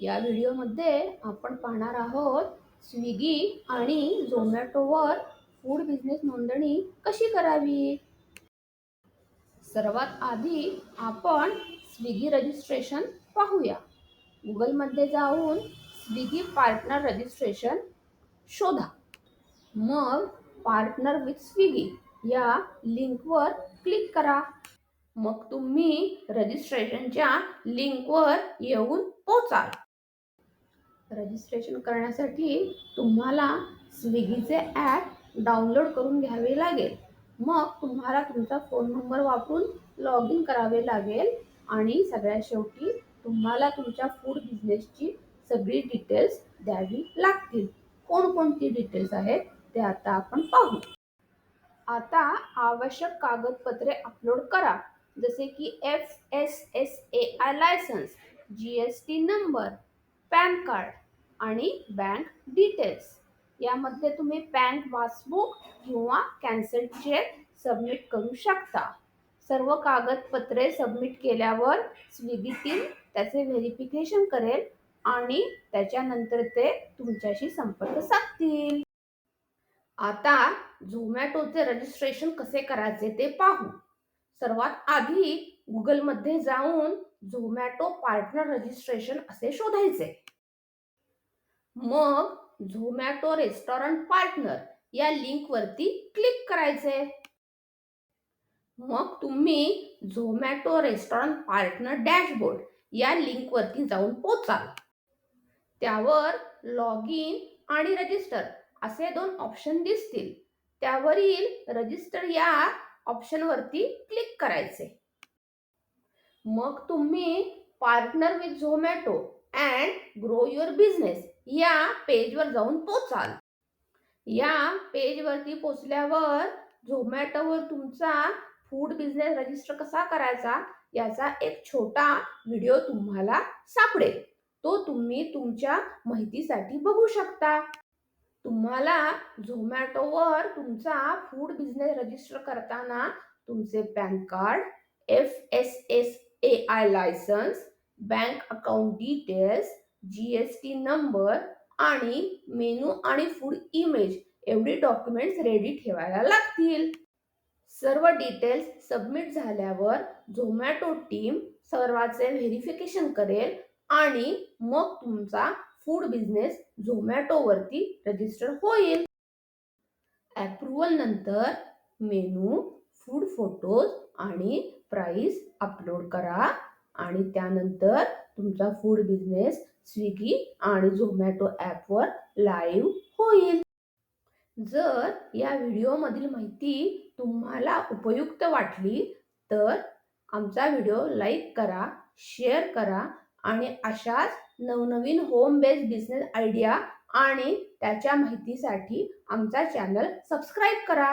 या व्हिडिओमध्ये आपण पाहणार आहोत स्विगी आणि झोमॅटोवर फूड बिझनेस नोंदणी कशी करावी? सर्वात आधी आपण स्विगी रजिस्ट्रेशन पाहूया. गुगलमध्ये जाऊन स्विगी पार्टनर रजिस्ट्रेशन शोधा. मग पार्टनर विथ स्विगी या लिंकवर क्लिक करा. मग तुम्ही रजिस्ट्रेशनच्या लिंकवर येऊन पोचाल. रजिस्ट्रेशन करण्यासाठी तुम्हाला स्विगीचे ॲप डाउनलोड करून घ्यावे लागेल. मग तुम्हाला तुमचा फोन नंबर वापरून लॉग इन करावे लागेल आणि सगळ्यात शेवटी तुम्हाला तुमच्या फूड बिझनेसची सगळी डिटेल्स द्यावी लागतील. कोणकोणती डिटेल्स आहेत ते आता आपण पाहू. आता आवश्यक कागदपत्रे अपलोड करा. जसे की F S S A I licence G S T number PAN card आणि बँक डिटेल्स. यामध्ये तुम्ही बँक पासबुक किंवा कॅन्सल चेक सबमिट करू शकता. सर्व कागदपत्रे सबमिट केल्यावर स्विगीतील त्याचे व्हेरिफिकेशन करेल आणि त्याच्यानंतर ते तुमच्याशी संपर्क साधतील. आता झोमॅटोचे रजिस्ट्रेशन कसे करायचे ते पाहू. सर्वात आधी गुगलमध्ये जाऊन झोमॅटो पार्टनर रजिस्ट्रेशन असे शोधायचे. मग झोमॅटो रेस्टॉरंट पार्टनर या लिंकवरती क्लिक करायचे. मग तुम्ही झोमॅटो रेस्टॉरंट पार्टनर डॅशबोर्ड या लिंकवरती जाऊन पोचाल. त्यावर लॉग इन आणि रजिस्टर असे दोन ऑप्शन दिसतील. त्यावरील रजिस्टर या ऑप्शनवरती क्लिक करायचे. मग तुम्ही partner with Zomato and grow your business या पेजवर जाऊन पोचाल. या पेजवरती पोचल्यावर झोमॅटोवर तुमचा फूड बिझनेस रजिस्टर कसा करायचा याचा एक छोटा व्हिडिओ तुम्हाला सापडेल. तो तुम्ही तुमच्या माहितीसाठी बघू शकता. तुम्हाला झोमॅटोवर तुमचा फूड बिझनेस रजिस्टर करताना तुमचे PAN card F S S A I licence bank account details G S T number आणि मेनू आणि फूड इमेज एवढी डॉक्युमेंट्स रेडी ठेवायला लागतील. सर्व डिटेल्स सबमिट झाल्यावर झोमॅटो टीम सर्वाचे व्हेरिफिकेशन करेल आणि मग तुमचा फूड बिझनेस झोमॅटोवरती रजिस्टर होईल. अप्रुव्हल नंतर मेनू फूड फोटोज आणि प्राईस अपलोड करा आणि त्यानंतर तुमचा फूड बिझनेस स्विगी आणि झोमॅटो ॲपवर लाईव्ह होईल. जर या व्हिडिओमधील माहिती तुम्हाला उपयुक्त वाटली तर आमचा व्हिडिओ लाईक करा शेअर करा आणि अशाच नवनवीन होम बेस्ड बिझनेस आयडिया आणि त्याच्या माहितीसाठी आमचा चॅनल सबस्क्राईब करा.